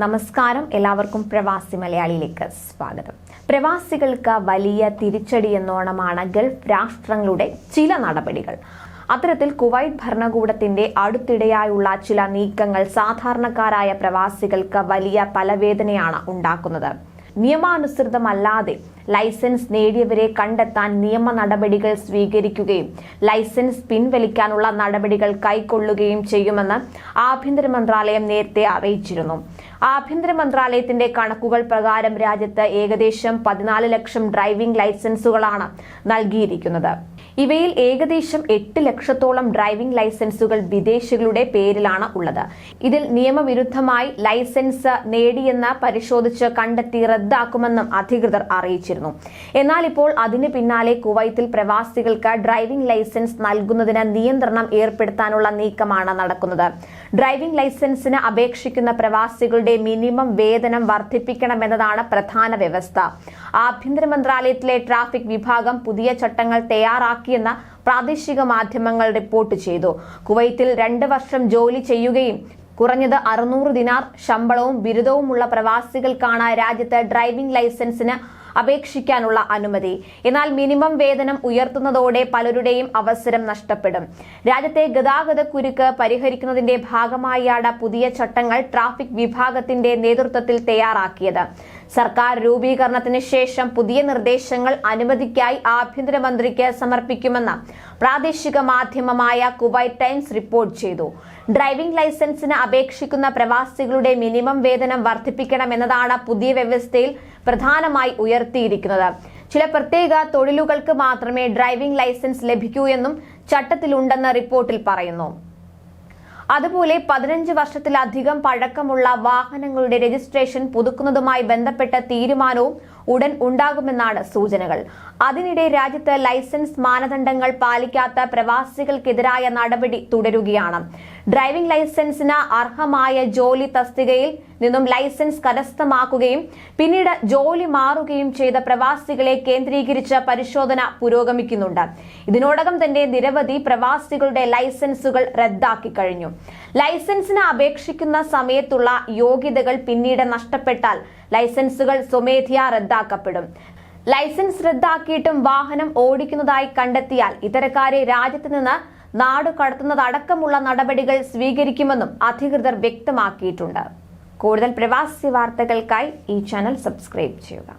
നമസ്കാരം. എല്ലാവർക്കും പ്രവാസി മലയാളിയിലേക്ക് സ്വാഗതം. പ്രവാസികൾക്ക് വലിയ തിരിച്ചടി എന്നോണമാണ് ഗൾഫ് രാഷ്ട്രങ്ങളുടെ ചില നടപടികൾ. അത്തരത്തിൽ കുവൈറ്റ് ഭരണകൂടത്തിന്റെ അടുത്തിടെയായുള്ള ചില നീക്കങ്ങൾ സാധാരണക്കാരായ പ്രവാസികൾക്ക് വലിയ തലവേദനയാണ് ഉണ്ടാക്കുന്നത്. നിയമാനുസൃതമല്ലാതെ ലൈസൻസ് നേടിയവരെ കണ്ടെത്താൻ നിയമ നടപടികൾ സ്വീകരിക്കുകയും ലൈസൻസ് പിൻവലിക്കാനുള്ള നടപടികൾ കൈക്കൊള്ളുകയും ചെയ്യുമെന്ന് ആഭ്യന്തര മന്ത്രാലയം നേരത്തെ അറിയിച്ചിരുന്നു. ആഭ്യന്തര മന്ത്രാലയത്തിന്റെ കണക്കുകൾ പ്രകാരം രാജ്യത്ത് ഏകദേശം പതിനാല് ലക്ഷം ഡ്രൈവിംഗ് ലൈസൻസുകളാണ് നൽകിയിരിക്കുന്നത്. ഇവയിൽ ഏകദേശം എട്ട് ലക്ഷത്തോളം ഡ്രൈവിംഗ് ലൈസൻസുകൾ വിദേശികളുടെ പേരിലാണ് ഉള്ളത്. ഇതിൽ നിയമവിരുദ്ധമായി ലൈസൻസ് നേടിയെന്ന് പരിശോധിച്ച് കണ്ടെത്തി റദ്ദാക്കുമെന്നും അധികൃതർ അറിയിച്ചിരുന്നു. എന്നാൽ ഇപ്പോൾ അതിന് പിന്നാലെ കുവൈത്തിൽ പ്രവാസികൾക്ക് ഡ്രൈവിംഗ് ലൈസൻസ് നൽകുന്നതിന് നിയന്ത്രണം ഏർപ്പെടുത്താനുള്ള നീക്കമാണ് നടക്കുന്നത്. ഡ്രൈവിംഗ് ലൈസൻസിന് അപേക്ഷിക്കുന്ന പ്രവാസികളുടെ മിനിമം വേതനം വർദ്ധിപ്പിക്കണമെന്നതാണ് പ്രധാന വ്യവസ്ഥ. ആഭ്യന്തര മന്ത്രാലയത്തിലെ ട്രാഫിക് വിഭാഗം പുതിയ ചട്ടങ്ങൾ തയ്യാറാക്കിയെന്ന പ്രാദേശിക മാധ്യമങ്ങൾ റിപ്പോർട്ട് ചെയ്തു. കുവൈത്തിൽ രണ്ട് വർഷം ജോലി ചെയ്യുകയും കുറഞ്ഞത് അറുന്നൂറ് ദിനാർ ശമ്പളവും ബിരുദവുമുള്ള പ്രവാസികൾക്കാണ് രാജ്യത്ത് ഡ്രൈവിംഗ് ലൈസൻസിന് അപേക്ഷിക്കാനുള്ള അനുമതി. എന്നാൽ മിനിമം വേതനം ഉയർത്തുന്നതോടെ പലരുടെയും അവസരം നഷ്ടപ്പെടും. രാജ്യത്തെ ഗതാഗത കുരുക്ക് പരിഹരിക്കുന്നതിന്റെ ഭാഗമായാണ് പുതിയ ചട്ടങ്ങൾ ട്രാഫിക് വിഭാഗത്തിന്റെ നേതൃത്വത്തിൽ തയ്യാറാക്കിയത്. സർക്കാർ രൂപീകരണത്തിന് ശേഷം പുതിയ നിർദ്ദേശങ്ങൾ അനുമതിക്കായി ആഭ്യന്തരമന്ത്രിക്ക് സമർപ്പിക്കുമെന്ന് പ്രാദേശിക മാധ്യമമായ കുവൈറ്റ് ടൈംസ് റിപ്പോർട്ട് ചെയ്തു. ഡ്രൈവിംഗ് ലൈസൻസിന് അപേക്ഷിക്കുന്ന പ്രവാസികളുടെ മിനിമം വേതനം വർദ്ധിപ്പിക്കണമെന്നതാണ് പുതിയ വ്യവസ്ഥയിൽ പ്രധാനമായി ഉയർത്തിയിരിക്കുന്നത്. ചില പ്രത്യേക തൊഴിലുകൾക്ക് മാത്രമേ ഡ്രൈവിംഗ് ലൈസൻസ് ലഭിക്കൂ എന്നും ചട്ടത്തിലുണ്ടെന്ന് റിപ്പോർട്ടിൽ പറയുന്നു. അതുപോലെ പതിനഞ്ച് വർഷത്തിലധികം പഴക്കമുള്ള വാഹനങ്ങളുടെ രജിസ്ട്രേഷൻ പുതുക്കുന്നതുമായി ബന്ധപ്പെട്ട തീരുമാനവും ഉടൻ ഉണ്ടാകുമെന്നാണ് സൂചനകൾ. അതിനിടെ രാജ്യത്ത് ലൈസൻസ് മാനദണ്ഡങ്ങൾ പാലിക്കാത്ത പ്രവാസികൾക്കെതിരായ നടപടി തുടരുകയാണ്. ഡ്രൈവിംഗ് ലൈസൻസിന് അർഹമായ ജോലി തസ്തികയിൽ നിന്നും ലൈസൻസ് കരസ്ഥമാക്കുകയും പിന്നീട് ജോലി മാറുകയും ചെയ്ത പ്രവാസികളെ കേന്ദ്രീകരിച്ച പരിശോധന പുരോഗമിക്കുന്നുണ്ട്. ഇതിനോടകം തന്നെ നിരവധി പ്രവാസികളുടെ ലൈസൻസുകൾ റദ്ദാക്കി കഴിഞ്ഞു. ലൈസൻസിന് അപേക്ഷിക്കുന്ന സമയത്തുള്ള യോഗ്യതകൾ പിന്നീട് നഷ്ടപ്പെട്ടാൽ ലൈസൻസുകൾ സ്വമേധയാ റദ്ദാക്കപ്പെടും. ലൈസൻസ് റദ്ദാക്കിയിട്ടും വാഹനം ഓടിക്കുന്നതായി കണ്ടെത്തിയാൽ ഇത്തരക്കാരെ രാജ്യത്ത് നിന്ന് നാടുകടത്തുന്നതടക്കമുള്ള നടപടികൾ സ്വീകരിക്കുമെന്നും അധികൃതർ വ്യക്തമാക്കിയിട്ടുണ്ട്. കൂടുതൽ പ്രവാസി വാർത്തകൾക്കായി ഈ ചാനൽ സബ്സ്ക്രൈബ് ചെയ്യുക.